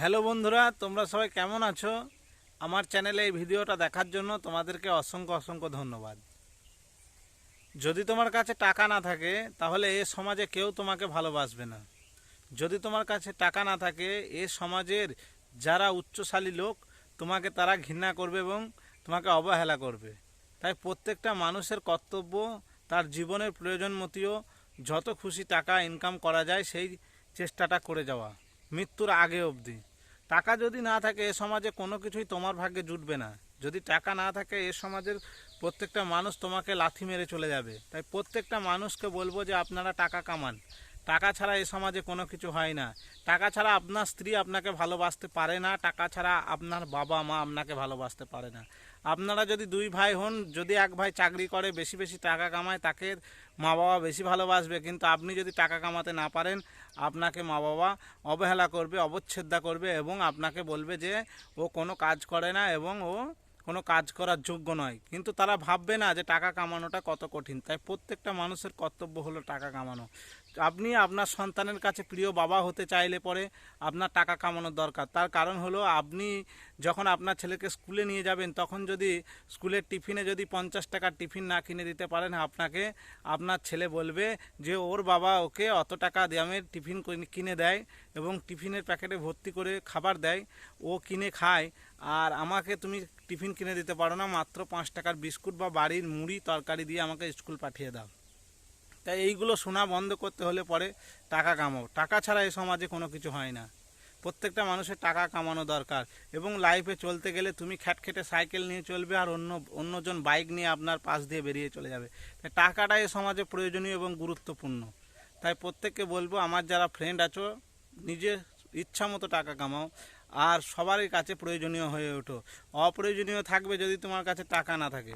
Hello বন্ধুরা, তোমরা সবাই কেমন আছো? আমার চ্যানেলে এই ভিডিওটা দেখার জন্য তোমাদেরকে অসংখ্য অসংখ্য ধন্যবাদ। যদি তোমার কাছে টাকা না থাকে, তাহলে এ সমাজে কেউ তোমাকে ভালোবাসবে না। যদি তোমার কাছে টাকা না থাকে, এ সমাজের যারা উচ্চশালী লোক, তোমাকে তারা ঘৃণা করবে এবং তোমাকে অবহেলা করবে। তাই প্রত্যেকটা মানুষের কর্তব্য, তার জীবনের প্রয়োজন মতিও যত খুশি টাকা ইনকাম করা যায়, সেই চেষ্টাটা করে যাওয়া। মৃত্যুর আগে অবধি। টাকা যদি না থাকে, এ সমাজে কোনো কিছুই তোমার ভাগ্যে জুটবে না। যদি টাকা না থাকে, এ সমাজের প্রত্যেকটা মানুষ তোমাকে লাথি মেরে চলে যাবে। তাই প্রত্যেকটা মানুষকে বলব যে, আপনারা টাকা কামান। টাকা ছাড়া এ সমাজে কোনো কিছু হয় না। টাকা ছাড়া আপনার স্ত্রী আপনাকে ভালোবাসতে পারে না, টাকা ছাড়া আপনার বাবা মা আপনাকে ভালোবাসতে পারে না। আপনারা যদি দুই ভাই হন, যদি এক ভাই চাকরি করে, বেশি বেশি টাকা কামায়, তাকে মা বাবা বেশি ভালোবাসবে। কিন্তু আপনি যদি টাকা কামাতে না পারেন, আপনাকে মা বাবা অবহেলা করবে অবচ্ছেদা করবে এবং আপনাকে বলবে যে, ও কোনো কাজ করে না এবং ও কোনো কাজ করার যোগ্য নয়। কিন্তু তারা ভাববে না যে টাকা কামানোটা কত কঠিন। তাই প্রত্যেকটা মানুষের কর্তব্য হলো টাকা কামানো। আপনি আপনার সন্তানের কাছে প্রিয় বাবা হতে চাইলে পরে আপনার টাকা কামানোর দরকার। তার কারণ হলো আপনি যখন আপনার ছেলেকে স্কুলে নিয়ে যাবেন, তখন যদি স্কুলের টিফিনে যদি পঞ্চাশ টাকার টিফিন না কিনে দিতে পারেন, আপনাকে আপনার ছেলে বলবে যে, ওর বাবা ওকে অত টাকা দামের টিফিন কিনে- দেয় এবং টিফিনের প্যাকেটে ভর্তি করে খাবার দেয়। ও কিনে খায়। আর আমাকে তুমি টিফিন কিনে দিতে পারো না, মাত্র পাঁচ টাকার বিস্কুট বা বাড়ির মুড়ি, তরকারি দিয়ে আমাকে স্কুল পাঠিয়ে দাও। তাই এইগুলো শোনা বন্ধ করতে হলে পরে টাকা কামাও। টাকা ছাড়া এই সমাজে কোনো কিছু হয় না। প্রত্যেকটা মানুষের টাকা কামানো দরকার এবং লাইফে চলতে গেলে তুমি খ্যাটখেটে সাইকেল নিয়ে চলবে আর অন্য, অন্যজন বাইক নিয়ে আপনার পাশ দিয়ে বেরিয়ে চলে যাবে। তাই টাকাটা এই সমাজে প্রয়োজনীয় এবং গুরুত্বপূর্ণ। তাই প্রত্যেককে বলব, আমার যারা ফ্রেন্ড আছো নিজের ইচ্ছা মতো টাকা কামাও আর সবারই কাছে প্রয়োজনীয় হয়ে ওঠো। অপ্রয়োজনীয় থাকবে যদি তোমার কাছে টাকা না থাকে।